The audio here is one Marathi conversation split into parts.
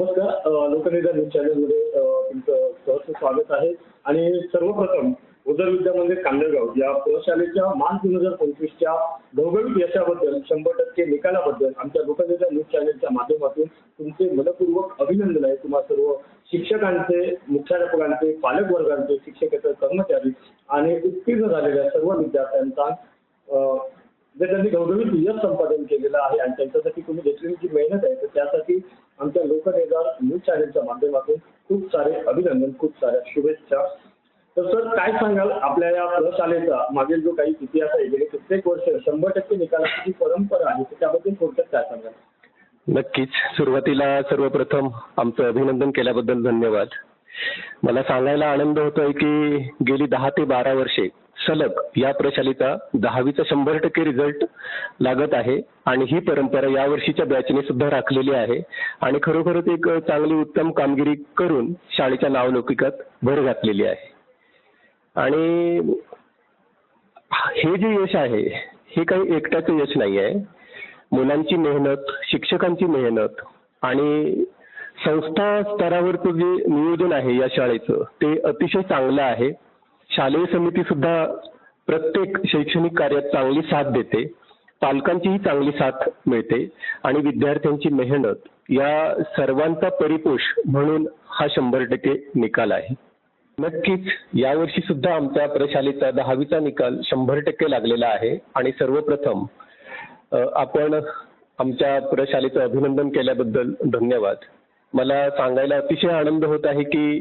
नमस्कार. लोकनेता न्यूज चॅनलमध्ये तुमचं सहर्ष स्वागत आहे. आणि सर्वप्रथम उदर विद्या मंदिर कांदळगाव या प्रशालेच्या मान दोन हजार पंचवीसच्या घवघवीत यशाबद्दल शंभर टक्के निकालाबद्दल आमच्या लोकनेता न्यूज चॅनलच्या माध्यमातून तुमचे मनपूर्वक अभिनंदन आहे. तुम्हा सर्व शिक्षकांचे मुख्याध्यापकांचे पालक वर्गांचे शिक्षकेतर कर्मचारी आणि उत्तीर्ण झालेल्या सर्व विद्यार्थ्यांचा जे त्यांनी घवघवीत यश संपादन केलेलं आहे आणि त्यांच्यासाठी तुम्ही घेतलेली जी मेहनत आहे तर त्यासाठी आमच्या लोकनेगार न्यूज चॅनलच्या माध्यमातून खूप सारे अभिनंदन खूप साऱ्या शुभेच्छा. तर सर काय सांगाल? आपल्या या प्रशालेचा मागील जो काही इतिहास आहे गेले कित्येक वर्ष शंभर टक्के निकालाची जी परंपरा आहे त्याबद्दल थोडक्यात काय सांगाल? नक्कीच. सुरुवातीला सर्वप्रथम आमचं अभिनंदन केल्याबद्दल धन्यवाद. मला सांगायला आनंद होतोय की गेली दहा ते बारा वर्षे सलग या प्रशालेचा दहावीचा शंभर टक्के रिझल्ट लागत आहे. आणि ही परंपरा यावर्षीच्या बॅचने सुद्धा राखलेली आहे. आणि खरोखरच एक चांगली उत्तम कामगिरी करून शाळेच्या नावलौकिकात भर घातलेली आहे. आणि हे जे यश आहे हे काही एकट्याचं यश नाही आहे मुलांची मेहनत शिक्षकांची मेहनत आणि संस्था स्तरावरचं जे नियोजन आहे या शाळेचं ते अतिशय चांगलं आहे. शालेय समिती सुद्धा प्रत्येक शैक्षणिक कार्यात चांगली साथ देते. पालकांचीही चांगली साथ मिळते. आणि विद्यार्थ्यांची मेहनत या सर्वांचा परिपोष म्हणून हा शंभर टक्के निकाल आहे. नक्कीच यावर्षी सुद्धा आमच्या प्रशालेचा दहावीचा निकाल शंभर टक्के लागलेला आहे. आणि सर्वप्रथम आपण आमच्या प्रशालेचं अभिनंदन केल्याबद्दल धन्यवाद. मला सांगायला अतिशय आनंद होत आहे की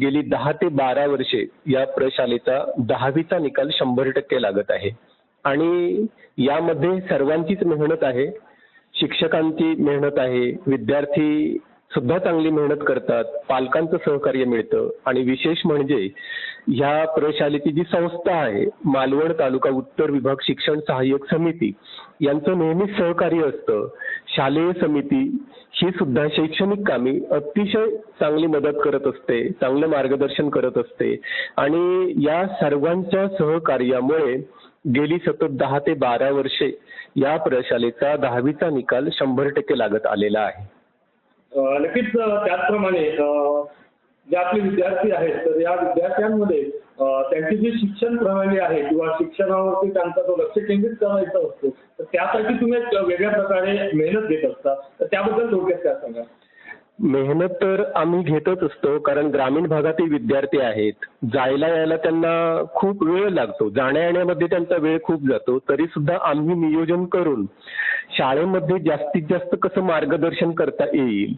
गेली दहा ते बारा वर्षे या प्रशालेचा दहावीचा निकाल शंभर टक्के लागत आहे. आणि यामध्ये सर्वांचीच मेहनत आहे शिक्षकांची मेहनत आहे विद्यार्थी सुद्धा चांगली मेहनत करतात पालकांचं सहकार्य मिळतं आणि विशेष म्हणजे ह्या प्रशालेची जी संस्था आहे मालवण तालुका उत्तर विभाग शिक्षण सहाय्यक समिती यांचं नेहमीच सहकार्य असतं. शालेय समिती ही सुद्धा शैक्षणिक कामी अतिशय चांगली मदत करत असते चांगलं मार्गदर्शन करत असते आणि या सर्वांच्या सहकार्यामुळे गेली सतत दहा ते बारा वर्षे या प्रशालेचा दहावीचा निकाल शंभर टक्के लागत आलेला आहे. नक्कीच त्याचप्रमाणे जे आपले विद्यार्थी आहेत तर या विद्यार्थ्यांमध्ये त्यांची जी शिक्षण प्रणाली आहे किंवा शिक्षणावरती त्यांचा जो लक्ष केंद्रित करायचा असतो तर त्यासाठी तुम्ही एक वेगळ्या प्रकारे मेहनत घेत असता तर त्याबद्दल थोडक्यात काय सांगा मेहनत तर आम्ही घेतच असतो कारण ग्रामीण भागातील विद्यार्थी आहेत. जायला यायला त्यांना खूप वेळ लागतो जाण्या येण्यामध्ये त्यांचा वेळ खूप जातो तरी सुद्धा आम्ही नियोजन करून शाळेमध्ये जास्तीत जास्त कसं मार्गदर्शन करता येईल?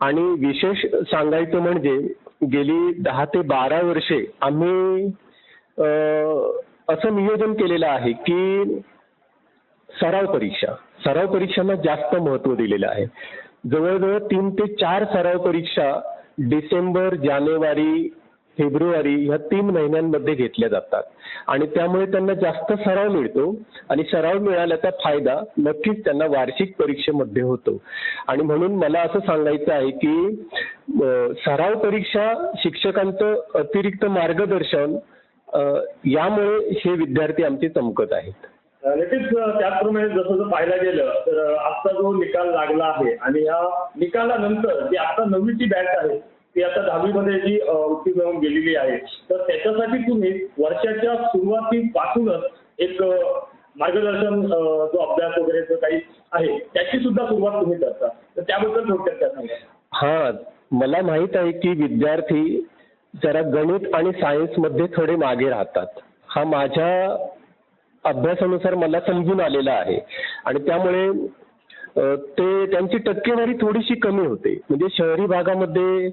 आणि विशेष सांगायचं म्हणजे गेली दहा ते बारा वर्षे आम्ही असं नियोजन केलेलं आहे की सराव परीक्षा सराव परीक्षांना जास्त महत्त्व दिलेलं आहे. जवळजवळ तीन ते चार सराव परीक्षा डिसेंबर जानेवारी फेब्रुवारी ह्या तीन महिन्यांमध्ये घेतल्या जातात. आणि त्यामुळे त्यांना जास्त सराव मिळतो आणि सराव मिळाल्याचा फायदा नक्कीच त्यांना वार्षिक परीक्षेमध्ये होतो. आणि म्हणून मला असं सांगायचं आहे की सराव परीक्षा शिक्षकांचं अतिरिक्त मार्गदर्शन यामुळे हे विद्यार्थी आमचे चमकत आहेत. नक्कीच त्याचप्रमाणे जसं जर पाहायला गेलं तर अं, आजचा जो निकाल लागला आहे आणि या निकालानंतर जी आता नववीची बॅच आहे ती आता दहावीमध्ये जी उत्तीर्ण होऊन गेलेली आहे तर त्याच्यासाठी तुम्ही वर्षाच्या सुरुवातीपासूनच एक मार्गदर्शन जो अभ्यास वगैरे जो काही आहे त्याची सुद्धा सुरुवात तुम्ही करता. तर त्याबद्दल थोडक्यात काय सांगा हा मला माहीत आहे की विद्यार्थी जरा गणित आणि सायन्समध्ये थोडे मागे राहतात. हा माझ्या अभ्यासानुसार मला समजून आलेलं आहे. आणि त्यामुळे ते त्यांची टक्केवारी थोडीशी कमी होते. म्हणजे शहरी भागामध्ये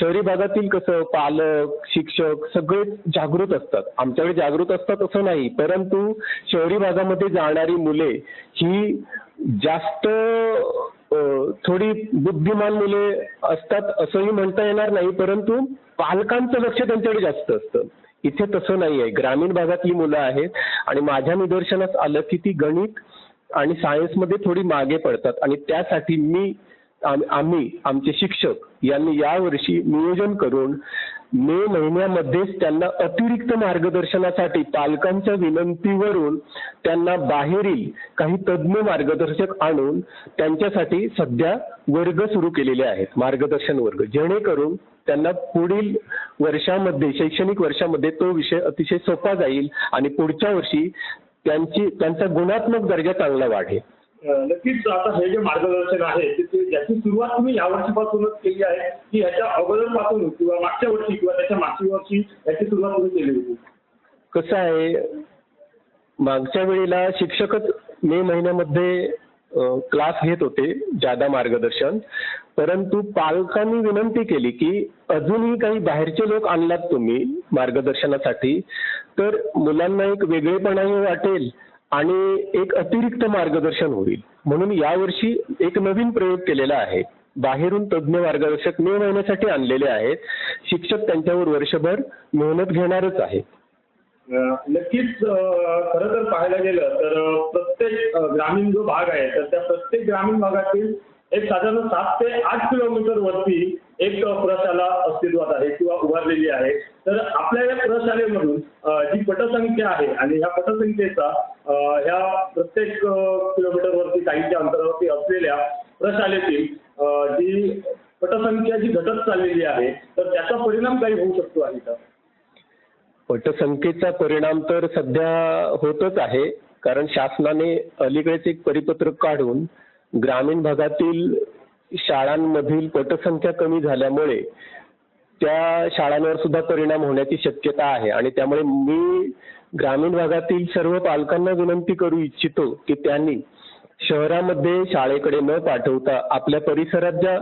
शहरी भागातील कसं पालक शिक्षक सगळे जागृत असतात. आमच्याकडे जागृत असतात असं नाही. परंतु शहरी भागामध्ये जाणारी मुले ही जास्त थोडी बुद्धिमान मुले असतात असंही म्हणता येणार नाही. परंतु पालकांचं लक्ष त्यांच्याकडे जास्त असतं. इथे तसं नाही आहे ग्रामीण भागातली मुलं आहेत आणि माझ्या निदर्शनास आलं की ती गणित आणि सायन्समध्ये थोडी मागे पडतात. आणि त्यासाठी मी आम्ही आमचे शिक्षक यांनी यावर्षी नियोजन करून मे महिन्यामध्येच त्यांना अतिरिक्त मार्गदर्शनासाठी पालकांच्या विनंतीवरून त्यांना बाहेरील काही तज्ज्ञ मार्गदर्शक आणून त्यांच्यासाठी सध्या वर्ग सुरू केलेले आहेत मार्गदर्शन वर्ग. जेणेकरून त्यांना पुढील वर्षामध्ये शैक्षणिक वर्षामध्ये तो विषय अतिशय सोपा जाईल आणि पुढच्या वर्षी त्यांची त्यांचा गुणात्मक दर्जा चांगला वाढेल. नक्कीच आता हे जे मार्गदर्शन आहे ते- याची सुरुवात तुम्ही या वर्षीपासूनच केली आहे की ह्याच्या अगोदरपासून किंवा मागच्या वर्षी किंवा त्याच्या मागच्या वर्षी याची सुरुवात तुम्ही केली होती. कसं आहे मागच्या वेळेला शिक्षकच मे महिन्यामध्ये क्लास घेत होते जादा मार्गदर्शन. परंतु पालकांनी विनंती केली की अजूनही काही बाहेरचे लोक आणलात तुम्ही मार्गदर्शनासाठी तर मुलांना एक वेगळेपणाही वाटेल आणि एक अतिरिक्त मार्गदर्शन होईल. म्हणून यावर्षी एक नवीन प्रयोग केलेला आहे. बाहेरून तज्ज्ञ मार्गदर्शक मे महिन्यासाठी आणलेले आहेत. शिक्षक त्यांच्यावर वर्षभर मेहनत घेणारच आहे नक्कीच खर खरं तर पाहायला गेलं तर प्रत्येक ग्रामीण जो भाग आहे तर त्या प्रत्येक ग्रामीण भागातील एक साधारण सात ते आठ किलोमीटर वरती एक प्रशाला अस्तित्वात आहे किंवा उभारलेली आहे. तर आपल्या या प्रशालेमधून जी पटसंख्या आहे आणि ह्या पटसंख्येचा ह्या प्रत्येक किलोमीटरवरती काहीच्या अंतरावरती असलेल्या प्रशालेतील जी पटसंख्या जी घटत चाललेली आहे तर त्याचा परिणाम काही होऊ शकतो आहे का? पटसंख्येचा परिणाम तर सध्या होतच आहे कारण शासनाने अलीकडेच एक परिपत्रक काढून ग्रामीण भागातील शाळांमधील पटसंख्या कमी झाल्यामुळे त्या शाळांवर सुद्धा परिणाम होण्याची शक्यता आहे. आणि त्यामुळे मी ग्रामीण भागातील सर्व पालकांना विनंती करू इच्छितो की त्यांनी शहरामध्ये शाळेकडे न पाठवता आपल्या परिसरात ज्या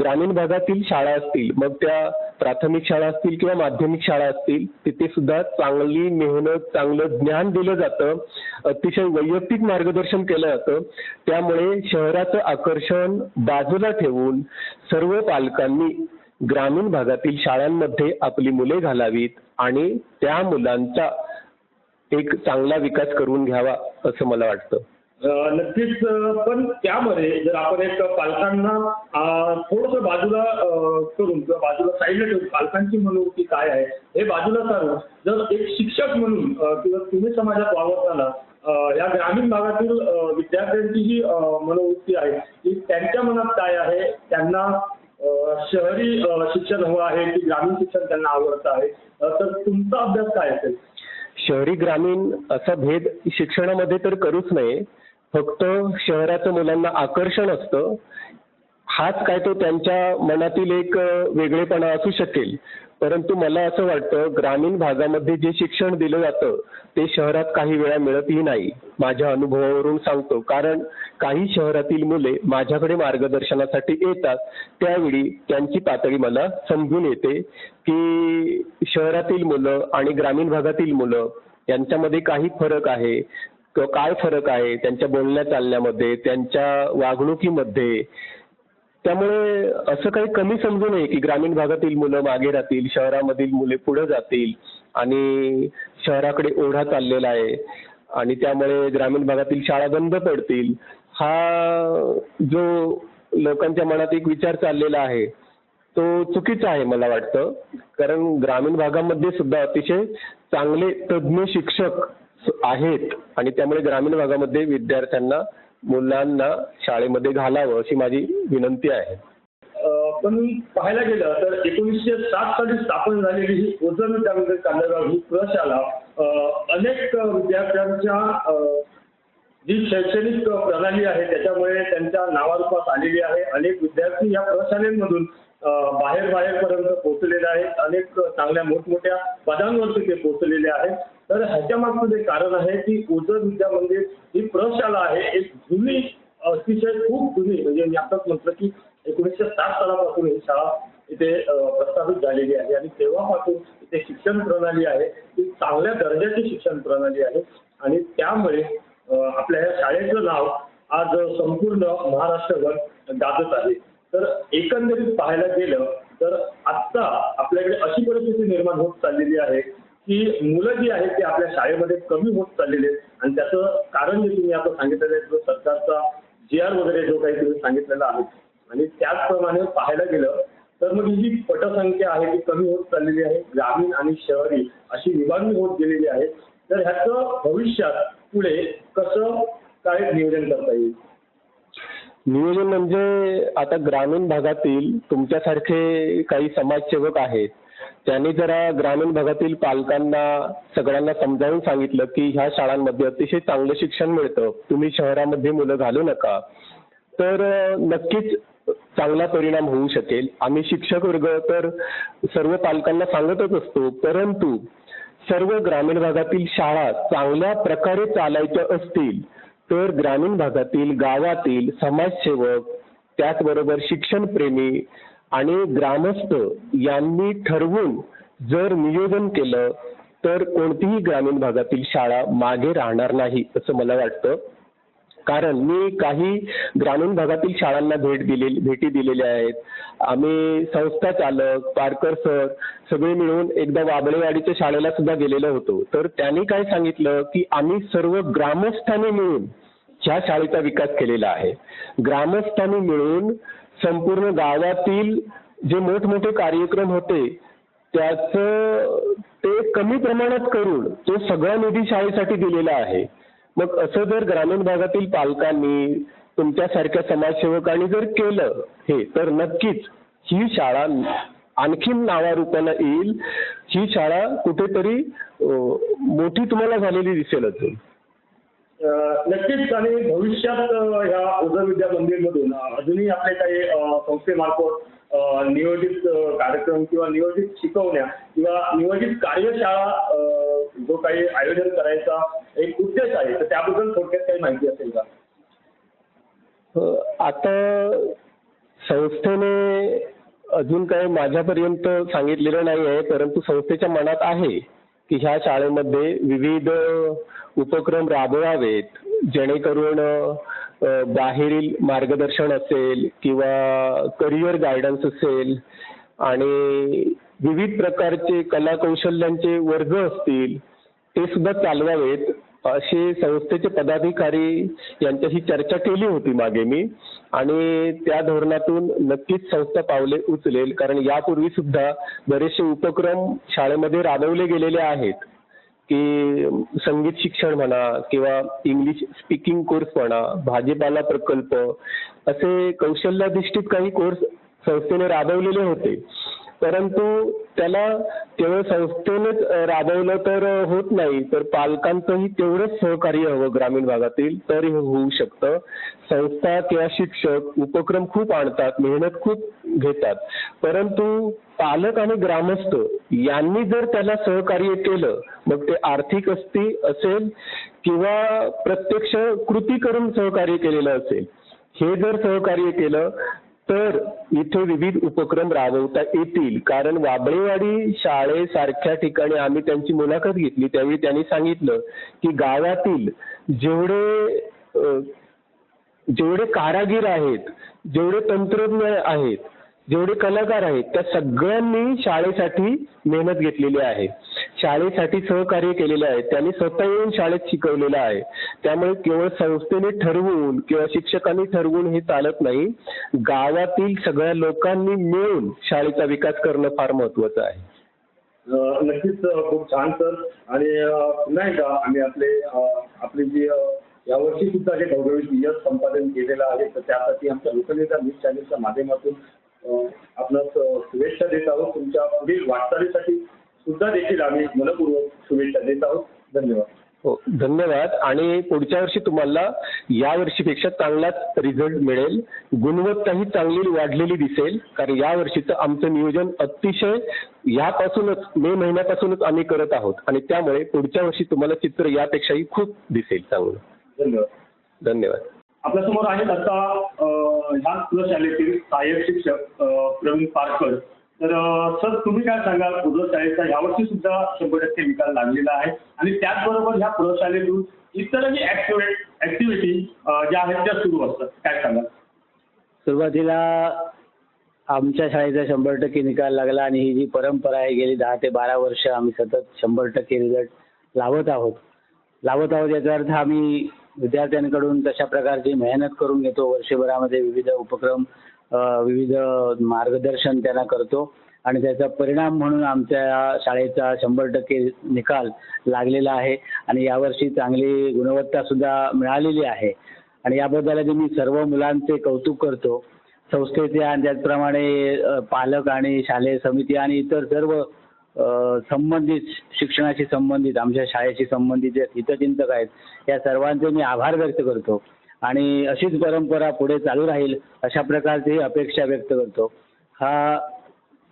ग्रामीण भागातील शाळा असतील मग त्या प्राथमिक शाळा असतील किंवा माध्यमिक शाळा असतील तिथे सुद्धा चांगली मेहनत चांगलं ज्ञान दिलं जातं अतिशय वैयक्तिक मार्गदर्शन केलं जातं. त्यामुळे शहराचं आकर्षण बाजूला ठेवून सर्व पालकांनी ग्रामीण भागातील शाळांमध्ये आपली मुले घालावीत आणि त्या मुलांचा एक चांगला विकास करून घ्यावा असं मला वाटतं. नक्कीच पण त्यामध्ये जर आपण एक पालकांना थोडस बाजूला करून किंवा बाजूला साईडला ठेवून पालकांची मनोवृत्ती काय आहे हे बाजूला सारून जर एक शिक्षक म्हणून किंवा तुम्ही समाजात वावरताना या ग्रामीण भागातील विद्यार्थ्यांची जी मनोवृत्ती आहे की त्यांच्या मनात काय आहे त्यांना शहरी शिक्षण हवं आहे की ग्रामीण शिक्षण त्यांना आवडतं आहे? तर तुमचा अभ्यास काय असेल? शहरी ग्रामीण असा भेद शिक्षणामध्ये तर करूच नये. फक्त शहराचं मुलांना आकर्षण असतं. हाच काय तो त्यांच्या मनातील एक वेगळेपणा असू शकेल. परंतु मला असं वाटतं ग्रामीण भागामध्ये जे शिक्षण दिलं जातं ते शहरात काही वेळा मिळतही नाही. माझ्या अनुभवावरून सांगतो. कारण काही शहरातील मुले माझ्याकडे मार्गदर्शनासाठी येतात. त्यावेळी त्यांची पातळी मला समजून येते की शहरातील मुलं आणि ग्रामीण भागातील मुलं यांच्यामध्ये काही फरक आहे. किंवा काय फरक आहे? त्यांच्या बोलण्या चालण्यामध्ये त्यांच्या वागणुकीमध्ये त्यामुळे असं काही कमी समजू नये की ग्रामीण भागातील मुलं मागे राहतील शहरामधील मुले पुढे जातील आणि शहराकडे ओढा चाललेला आहे आणि त्यामुळे ग्रामीण भागातील शाळा बंद पडतील. हा जो लोकांच्या मनात एक विचार चाललेला आहे तो चुकीचा आहे मला वाटतं. कारण ग्रामीण भागामध्ये सुद्धा अतिशय चांगले तज्ज्ञ शिक्षक आहेत आणि त्यामुळे ग्रामीण भागामध्ये विद्यार्थ्यांना मुलांना शाळेमध्ये घालावं अशी माझी विनंती आहे. पण पाहायला गेलं तर एकोणीसशे सात साली स्थापन झालेली ही ओझन त्यामध्ये कांदळगाव ही प्रशाला अनेक विद्यार्थ्यांच्या जी शैक्षणिक प्रणाली आहे त्याच्यामुळे त्यांच्या नावारूपास आलेली आहे. अनेक विद्यार्थी या प्रशालेमधून बाहेर बाहेरपर्यंत पोहोचलेले आहेत. अनेक चांगल्या मोठमोठ्या पदांवरती ते पोहोचलेले आहेत. तर ह्याच्या मागचं जे कारण आहे की ओझर विद्या मंदिर ही प्रशाला आहे. एक जुनी अतिशय खूप जुनी म्हणजे मी आताच म्हटलं की एकोणीसशे सात सालापासून ही शाळा इथे प्रस्थापित झालेली आहे आणि तेव्हापासून इथे शिक्षण प्रणाली आहे. ती चांगल्या दर्जाची शिक्षण प्रणाली आहे आणि त्यामुळे आपल्या या शाळेचं नाव आज संपूर्ण महाराष्ट्रभर गाजत आहे. तर एकंदरीत पाहायला गेलं तर आत्ता आपल्याकडे अशी परिस्थिती निर्माण होत चाललेली आहे की मुलं जी आहेत ती आपल्या शाळेमध्ये कमी होत चाललेले आहेत. आणि त्याचं कारण जे तुम्ही आता सांगितलेलं आहे जो सरकारचा जी आर वगैरे जो काही तुम्ही सांगितलेला आहे. आणि त्याचप्रमाणे पाहायला गेलं तर मग ही जी पटसंख्या आहे ती कमी होत चाललेली आहे. ग्रामीण आणि शहरी अशी विभागणी होत गेलेली आहे. तर ह्याचं भविष्यात पुढे कसं काय नियोजन करता येईल? नियोजन म्हणजे आता ग्रामीण भागातील तुमच्यासारखे काही समाजसेवक आहेत त्यांनी जरा ग्रामीण भागातील पालकांना सगळ्यांना समजावून सांगितलं की ह्या शाळांमध्ये अतिशय चांगलं शिक्षण मिळतं. तुम्ही शहरामध्ये मुलं घालू नका. तर नक्कीच चांगला परिणाम होऊ शकेल. आम्ही शिक्षक वर्ग तर सर्व पालकांना सांगतच असतो. परंतु सर्व ग्रामीण भागातील शाळा चांगल्या प्रकारे चालायच्या असतील तर ग्रामीण भागातील गावातील समाजसेवक त्याचबरोबर शिक्षणप्रेमी आणि ग्रामस्थ यांनी ठरवून जर नियोजन केलं तर कोणतीही ग्रामीण भागातील शाळा मागे राहणार नाही असं मला वाटतं. कारण मी काही ग्रामीण भागातील शाळांना भेट दिलेली भेटी दिलेल्या आहेत. आम्ही संस्था चालक पारकर सर सगळे मिळून एकदा वाबळेवाडीच्या शाळेला सुद्धा गेलेलो होतो. तर त्यांनी काय सांगितलं की आम्ही सर्व ग्रामस्थांनी मिळून ह्या शाळेचा विकास केलेला आहे. ग्रामस्थांनी मिळून संपूर्ण गावातील जे मोठमोठे कार्यक्रम होते त्याचं ते कमी प्रमाणात करून तो सगळा निधी शाळेसाठी दिलेला आहे. मग असं जर ग्रामीण भागातील पालकांनी तुमच्यासारख्या समाजसेवकांनी जर केलं हे तर नक्कीच ही शाळा आणखीन नावारूपाला येईल. ही शाळा कुठेतरी मोठी तुम्हाला झालेली दिसेल अजून नक्कीच आणि भविष्यात ह्या उदर विद्या मंदिरमधून अजूनही आपले काही संस्थेमार्फत नियोजित कार्यक्रम किंवा नियोजित शिकवण्या किंवा नियोजित कार्यशाळा जो काही आयोजन करायचा एक उद्देश आहे तर त्याबद्दल थोडक्यात काही माहिती असेल का? आता संस्थेने अजून काही माझ्यापर्यंत सांगितलेलं नाही आहे परंतु संस्थेच्या मनात आहे की ह्या शाळेमध्ये विविध उपक्रम राबवावेत जेणेकरून बाहेरील मार्गदर्शन असेल किंवा करिअर गायडन्स असेल आणि विविध प्रकारचे कला कौशल्यांचे वर्ग असतील ते सुद्धा चालवावेत असे संस्थेचे पदाधिकारी यांच्याशी चर्चा केली होती मागे मी. आणि त्या धोरणातून नक्कीच संस्था पावले उचलेल कारण यापूर्वी सुद्धा बरेचसे उपक्रम शाळेमध्ये राबवले गेलेले आहेत. की संगीत शिक्षण म्हणा किंवा इंग्लिश स्पीकिंग कोर्स म्हणा भाजीपाला प्रकल्प असे कौशल्याधिष्ठित काही कोर्स संस्थेने राबवलेले होते. परंतु त्याला केवळ संस्थेनेच राबवलं तर होत नाही. तर पालकांचंही तेवढंच सहकार्य हवं ग्रामीण भागातील तर हे हो-, होऊ शकतं. संस्था किंवा शिक्षक उपक्रम खूप आणतात मेहनत खूप घेतात. परंतु पालक आणि ग्रामस्थ यांनी जर त्याला सहकार्य केलं मग ते आर्थिक असती असेल किंवा प्रत्यक्ष कृती करून सहकार्य केलेलं असेल. हे जर सहकार्य केलं तर इथे विविध उपक्रम राबवता येतील. कारण वाबळेवाडी शाळेसारख्या ठिकाणी आम्ही त्यांची मुलाखत घेतली. त्यावेळी त्यांनी सांगितलं की गावातील जेवढे जेवढे कारागीर आहेत जेवढे तंत्रज्ञ आहेत जेवढे कलाकार आहेत त्या सगळ्यांनी शाळेसाठी मेहनत घेतलेली आहे. शाळेसाठी सहकार्य केलेले आहे. त्यांनी स्वतः येऊन शाळेत शिकवलेलं आहे. त्यामुळे केवळ संस्थेने ठरवून किंवा शिक्षकांनी ठरवून हे चालत नाही. गावातील सगळ्या लोकांनी मिळून शाळेचा विकास करणं फार महत्वाचं आहे. नक्कीच खूप छान सर. आणि नाही पुन्हा एकदा आम्ही आपले आपले जे यावर्षी सुद्धा जे घवघवीत यश संपादन केलेलं आहे तर त्यासाठी आमच्या लोकनेता न्यूज चॅनलच्या माध्यमातून आपणास शुभेच्छा देत आहोत. तुमच्या पुढील वाटचालीसाठी सुद्धा देखील आम्ही मनपूर्वक शुभेच्छा देत आहोत. धन्यवाद. हो धन्यवाद. आणि पुढच्या वर्षी तुम्हाला या वर्षीपेक्षा चांगलाच रिझल्ट मिळेल. गुणवत्ताही चांगली वाढलेली दिसेल. कारण या वर्षीचं आमचं नियोजन अतिशय यापासूनच मे महिन्यापासूनच आम्ही करत आहोत. आणि त्यामुळे पुढच्या वर्षी तुम्हाला चित्र यापेक्षाही खूप दिसेल चांगलं. धन्यवाद. धन्यवाद. आपल्यासमोर आहेत आता अं, ह्या शाळेतील सहाय्यक शिक्षक प्रवीण पारकर. तर सर तुम्ही काय सांगाल? प्रशालेचा यावर्षी सुद्धा शंभर टक्के निकाल लागलेला आहे. आणि त्याचबरोबर ह्या प्रशालेतून इतरही ऍक्टिव्हिटी ज्या आहेत त्या सुरू असतात. काय सांगाल? सुरुवातीला आमच्या शाळेचा शंभर टक्के निकाल लागला आणि ही जी परंपरा आहे गेली दहा ते बारा वर्ष आम्ही सतत शंभर टक्के रिझल्ट लावत आहोत. लावत आहोत याचा अर्थ आम्ही विद्यार्थ्यांकडून तशा प्रकारची मेहनत करून घेतो. वर्षभरामध्ये विविध उपक्रम विविध मार्गदर्शन त्यांना करतो. आणि त्याचा परिणाम म्हणून आमच्या शाळेचा शंभर टक्के निकाल लागलेला आहे. आणि यावर्षी चांगली गुणवत्ता सुद्धा मिळालेली आहे. आणि याबद्दल मी सर्व मुलांचे कौतुक करतो. संस्थेचे आणि त्याचप्रमाणे पालक आणि शालेय समिती आणि इतर सर्व संबंधित शिक्षणाशी संबंधित आमच्या शाळेशी संबंधित जे हितचिंतक आहेत या सर्वांचे मी आभार व्यक्त करतो. आणि अशीच परंपरा पुढे चालू राहील अशा प्रकारची अपेक्षा व्यक्त करतो. हा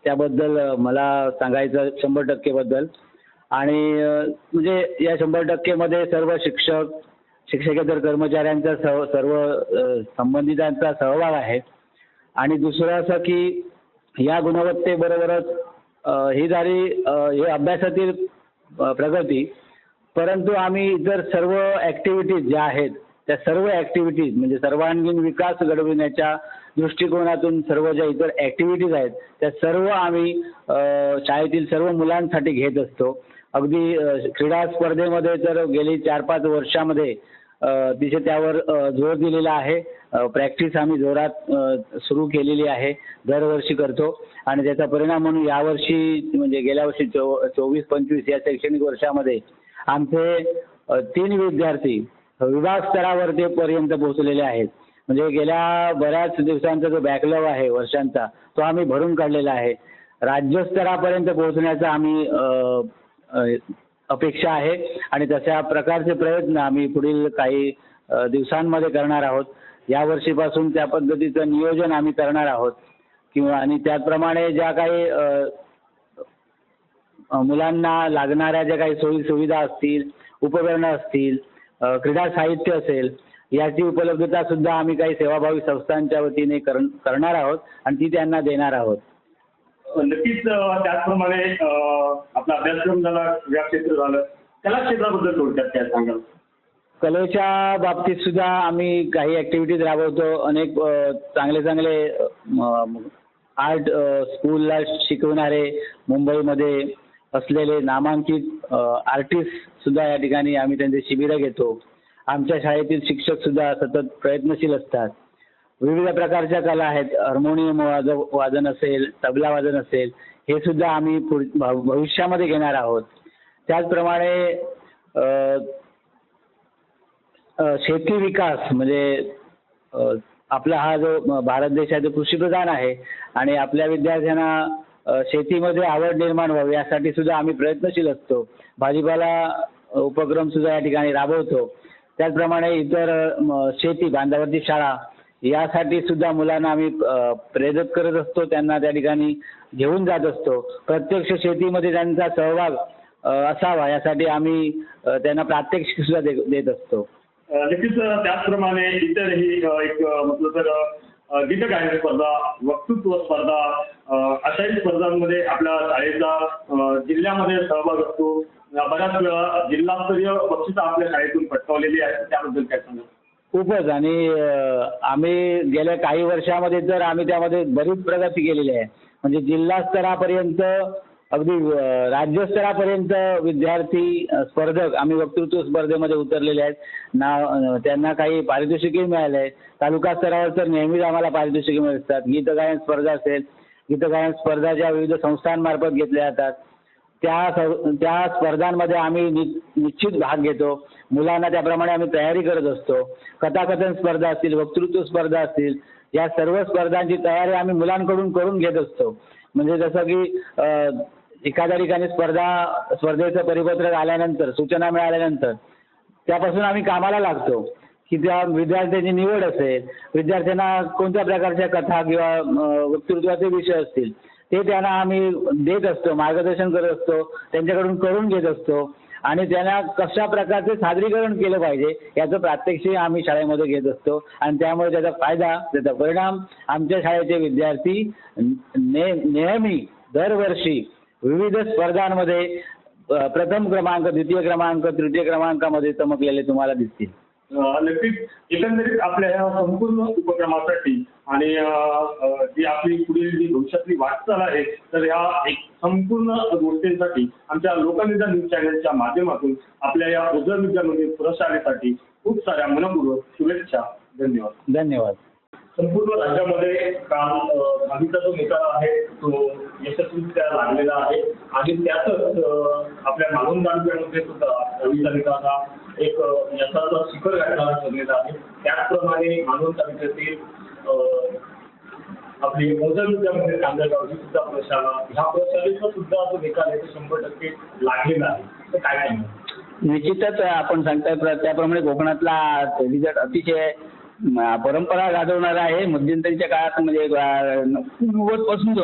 त्याबद्दल मला सांगायचं शंभर टक्केबद्दल. आणि म्हणजे या शंभर टक्केमध्ये सर्व शिक्षक शिक्षकेतर कर्मचाऱ्यांचा सह सर्व संबंधितांचा सहभाग आहे. आणि दुसरं असं की या गुणवत्तेबरोबरच ही झाली हे अभ्यासातील प्रगती. परंतु आम्ही इतर सर्व ॲक्टिव्हिटीज ज्या आहेत त्या सर्व ॲक्टिव्हिटीज म्हणजे सर्वांगीण विकास घडविण्याच्या दृष्टिकोनातून सर्व ज्या इतर ॲक्टिव्हिटीज आहेत त्या सर्व आम्ही शाळेतील सर्व मुलांसाठी घेत असतो. अगदी क्रीडा स्पर्धेमध्ये तर गेली चार पाच वर्षामध्ये तिथे त्यावर जोर दिलेला आहे. प्रॅक्टिस आम्ही जोरात सुरू केलेली आहे. दरवर्षी करतो. आणि त्याचा परिणाम म्हणून यावर्षी म्हणजे गेल्या वर्षी चो चोवीस पंचवीस या शैक्षणिक वर्षामध्ये आमचे तीन विद्यार्थी विभाग स्तरावरती पर्यंत पोहोचलेले आहेत. म्हणजे गेल्या बऱ्याच दिवसांचा जो बॅकलॉग आहे वर्षांचा तो आम्ही भरून काढलेला आहे. राज्यस्तरापर्यंत पोहोचण्याचा आम्ही अपेक्षा आहे. आणि तशा प्रकारचे प्रयत्न आम्ही पुढील काही दिवसांमध्ये करणार आहोत. या वर्षीपासून त्या पद्धतीचं नियोजन आम्ही करणार आहोत. किंवा आणि त्याचप्रमाणे ज्या काही मुलांना लागणाऱ्या ज्या काही सोयी सुविधा असतील उपकरणं असतील क्रीडा साहित्य असेल याची उपलब्धता सुद्धा आम्ही काही सेवाभावी संस्थांच्या वतीने करण करणार आहोत आणि ती त्यांना देणार आहोत. नक्कीच त्याचप्रमाणे आपला अभ्यासक्रम झाला क्रीडा क्षेत्र झालं कला क्षेत्राबद्दल थोडक्यात काय सांगाल? कलेच्या बाबतीत सुद्धा आम्ही काही ॲक्टिव्हिटीज राबवतो. अनेक चांगले चांगले आर्ट स्कूलला शिकवणारे मुंबईमध्ये असलेले नामांकित आर्टिस्ट सुद्धा या ठिकाणी आम्ही त्यांचे शिबिरं घेतो. आमच्या शाळेतील शिक्षक सुद्धा सतत प्रयत्नशील असतात. विविध प्रकारच्या कला आहेत. हार्मोनियम वाज वादन असेल तबला वादन असेल हे सुद्धा आम्ही पुढ भविष्यामध्ये घेणार आहोत. त्याचप्रमाणे शेती विकास म्हणजे आपला हा जो भारत देश आहे तो कृषीप्रधान आहे आणि आपल्या विद्यार्थ्यांना शेतीमध्ये आवड निर्माण व्हावी यासाठी सुद्धा आम्ही प्रयत्नशील असतो. भाजीपाला उपक्रमसुद्धा उपक्रम सुद्धा या ठिकाणी राबवतो. त्याचप्रमाणे इतर शेती बांधावरची शाळा यासाठी सुद्धा मुलांना आम्ही प्रेरित करत असतो. त्यांना त्या ठिकाणी घेऊन जात असतो. प्रत्यक्ष शेतीमध्ये त्यांचा सहभाग असावा यासाठी आम्ही त्यांना प्रात्यक्षिक सुद्धा दे- देत असतो. नक्कीच त्याचप्रमाणे इतरही एक म्हटलं तर गीत गीतगायन स्पर्धा वक्तृत्व स्पर्धा अशाही स्पर्धांमध्ये आपल्या शाळेचा जिल्ह्यामध्ये सहभाग असतो. बऱ्याच वेळा जिल्हास्तरीय बक्षिसं आपल्या शाळेतून पटकावलेली आहेत. त्याबद्दल काय सांगा खूपच. आणि आम्ही गेल्या काही वर्षामध्ये तर आम्ही त्यामध्ये बरीच प्रगती केलेली आहे. म्हणजे जिल्हा स्तरापर्यंत अगदी राज्यस्तरापर्यंत विद्यार्थी स्पर्धक आम्ही वक्तृत्व स्पर्धेमध्ये उतरलेले आहेत. ना त्यांना काही पारितोषिकही मिळाले आहे तालुका स्तरावर तर नेहमीच आम्हाला पारितोषिके मिळतात. गीतगायन स्पर्धा असेल गीतगायन स्पर्धा ज्या विविध संस्थांमार्फत घेतल्या जातात त्या सं- त्या स्पर्धांमध्ये आम्ही नि- निश्चित भाग घेतो. मुलांना त्याप्रमाणे आम्ही तयारी करत असतो. कथाकथन स्पर्धा असतील वक्तृत्व स्पर्धा असतील या सर्व स्पर्धांची तयारी आम्ही मुलांकडून करून घेत असतो. म्हणजे जसं की एखाद्या ठिकाणी स्पर्धा स्पर्धेचं परिपत्रक आल्यानंतर सूचना मिळाल्यानंतर त्यापासून आम्ही कामाला लागतो. की त्या विद्यार्थ्यांची निवड असेल विद्यार्थ्यांना कोणत्या प्रकारच्या कथा किंवा वक्तृत्वाचे विषय असतील ते त्यांना आम्ही देत असतो मार्गदर्शन करत असतो त्यांच्याकडून करून घेत असतो. आणि त्यांना कशा प्रकारचे सादरीकरण केलं पाहिजे याचं प्रात्यक्षिक आम्ही शाळेमध्ये घेत असतो. आणि त्यामुळे त्याचा फायदा त्याचा परिणाम आमच्या शाळेचे विद्यार्थी ने नेहमी दरवर्षी विविध स्पर्धांमध्ये प्रथम क्रमांक द्वितीय क्रमांक तृतीय क्रमांकामध्ये चमकलेले तुम्हाला दिसतील. नक्कीच. एकंदरीत आपल्या या संपूर्ण उपक्रमासाठी आणि जी आपली पुढील जी भविष्यातली वाटचाल आहे तर ह्या एक संपूर्ण गोष्टींसाठी आमच्या लोकनिदा न्यूज चॅनलच्या माध्यमातून आपल्या या उजळ विद्यामध्ये प्रशालेसाठी खूप साऱ्या मनपूर्वक शुभेच्छा. धन्यवाद. धन्यवाद. संपूर्ण राज्यामध्ये काम अ, जो निकाल आहे तो यशस्वीरित्या लागलेला आहे. आणि त्यातच आपल्या मालवण तालुक्यामध्ये सुद्धा दहावीचा निकाल हा एक यशाचा शिखर गाठणारा ठरलेला आहे. त्याचप्रमाणे मालवण तालुक्यातील आपली मोजन विद्यामध्ये कांदळगावची सुद्धा प्रशाला ह्या प्रशालेचा सुद्धा जो निकाल आहे तो शंभर टक्के लागलेला आहे. तर काय सांगणार? निश्चितच आपण सांगताय त्याप्रमाणे कोकणातला रिझल्ट अतिशय परंपरा गाजवणारा आहे. मध्यंतरीच्या काळात म्हणजे पासून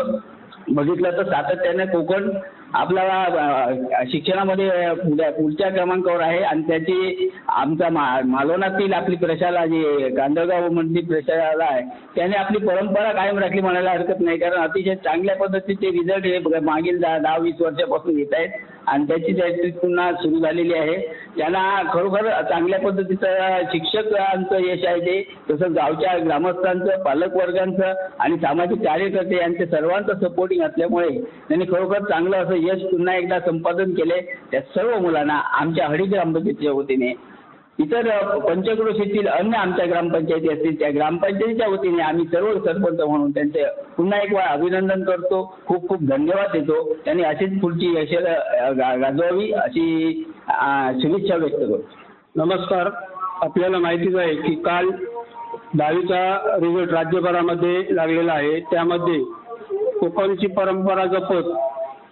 बघितलं तर सातत्याने कोकण आपला शिक्षणामध्ये पुढ्या पुढच्या क्रमांकावर आहे. आणि त्याची आमच्या मा मालवणातील आपली प्रशाला जी गांधळगाव मधली प्रशाला आहे त्याने आपली परंपरा कायम राखली म्हणायला हरकत नाही. कारण अतिशय चांगल्या पद्धतीचे रिझल्ट हे मागील दहा दहा वीस वर्षापासून येत आहेत. आणि त्याची त्याची पुन्हा सुरू झालेली आहे. त्यांना खरोखर चांगल्या पद्धतीचं शिक्षकांचं यश आहे ते तसंच गावच्या ग्रामस्थांचं पालकवर्गांचं आणि सामाजिक कार्यकर्ते यांचे सर्वांचं सपोर्टिंग असल्यामुळे त्यांनी खरोखर चांगलं असं यश पुन्हा एकदा संपादन केले. त्या सर्व मुलांना आमच्या हडी ग्रामपंचायतीच्या वतीने इतर पंचक्रोशीतील अन्य आमच्या ग्रामपंचायती असतील त्या ग्रामपंचायतीच्या वतीने आम्ही सर्व सरपंच म्हणून त्यांचे पुन्हा एक वेळा अभिनंदन करतो. खूप खूप धन्यवाद देतो. त्यांनी अशीच पुढची यश गा- गाजवावी अशी शुभेच्छा व्यक्त करतो. नमस्कार. आपल्याला माहितीच आहे की काल दहावीचा रिझल्ट राज्यभरामध्ये लागलेला आहे. त्यामध्ये कोकणची परंपरा जपत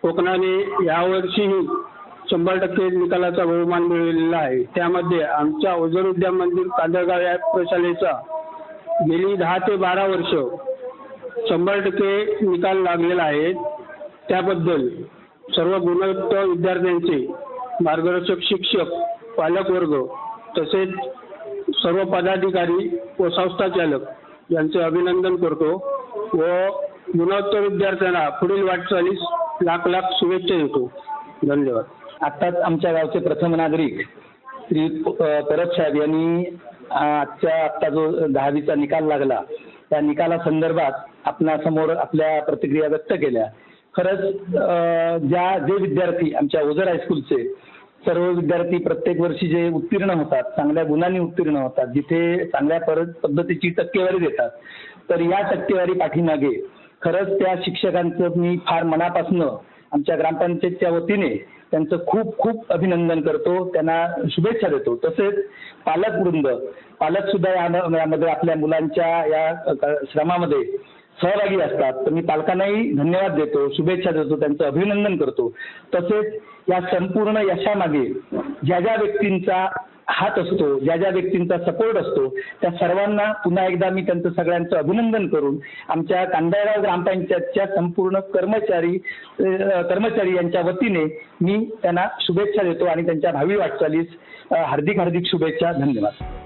कोकणाने यावर्षीही शंभर टक्के निकालाचा बहुमान मिळवलेला आहे. त्यामध्ये आमच्या ओझर उद्यान मंदिर कांदळगाव या प्रशालेचा गेली दहा ते बारा वर्ष शंभर टक्के निकाल लागलेला आहे. त्याबद्दल सर्व गुणवत्त विद्यार्थ्यांचे मार्गदर्शक शिक्षक पालकवर्ग तसेच सर्व पदाधिकारी व संस्थाचालक यांचे अभिनंदन करतो व गुणवत्तर विद्यार्थ्यांना पुढील वाटचालीस लाख लाख शुभेच्छा देतो. धन्यवाद. आत्ताच आमच्या गावचे प्रथम नागरिक श्री परत परब साहेब यांनी आजच्या आत्ता जो दहावीचा निकाल लागला त्या निकालासंदर्भात आपणासमोर आपल्या प्रतिक्रिया व्यक्त केल्या. खरंच ज्या जे विद्यार्थी आमच्या ओझर हायस्कूलचे सर्व विद्यार्थी प्रत्येक वर्षी जे उत्तीर्ण होतात चांगल्या गुणांनी उत्तीर्ण होतात जिथे चांगल्या परत पद्धतीची टक्केवारी देतात तर या टक्केवारी पाठीमागे खरंच त्या शिक्षकांचं मी फार मनापासनं आमच्या ग्रामपंचायतच्या वतीने त्यांचं खूप खूप अभिनंदन करतो. त्यांना शुभेच्छा देतो. तसेच पालकवृंद पालक सुद्धा या- यामध्ये आपल्या मुलांच्या या श्रमामध्ये सहभागी असतात. तर मी पालकांनाही धन्यवाद देतो शुभेच्छा देतो त्यांचं अभिनंदन करतो. तसेच या संपूर्ण यशामागे ज्या ज्या व्यक्तींचा हात असतो ज्या ज्या व्यक्तींचा सपोर्ट असतो त्या सर्वांना पुन्हा एकदा मी त्यांचं सगळ्यांचं अभिनंदन करून आमच्या कांदाळगाव ग्रामपंचायतच्या संपूर्ण कर्मचारी कर्मचारी यांच्या वतीने मी त्यांना शुभेच्छा देतो आणि त्यांच्या भावी वाटचालीस हार्दिक हार्दिक शुभेच्छा धन्यवाद.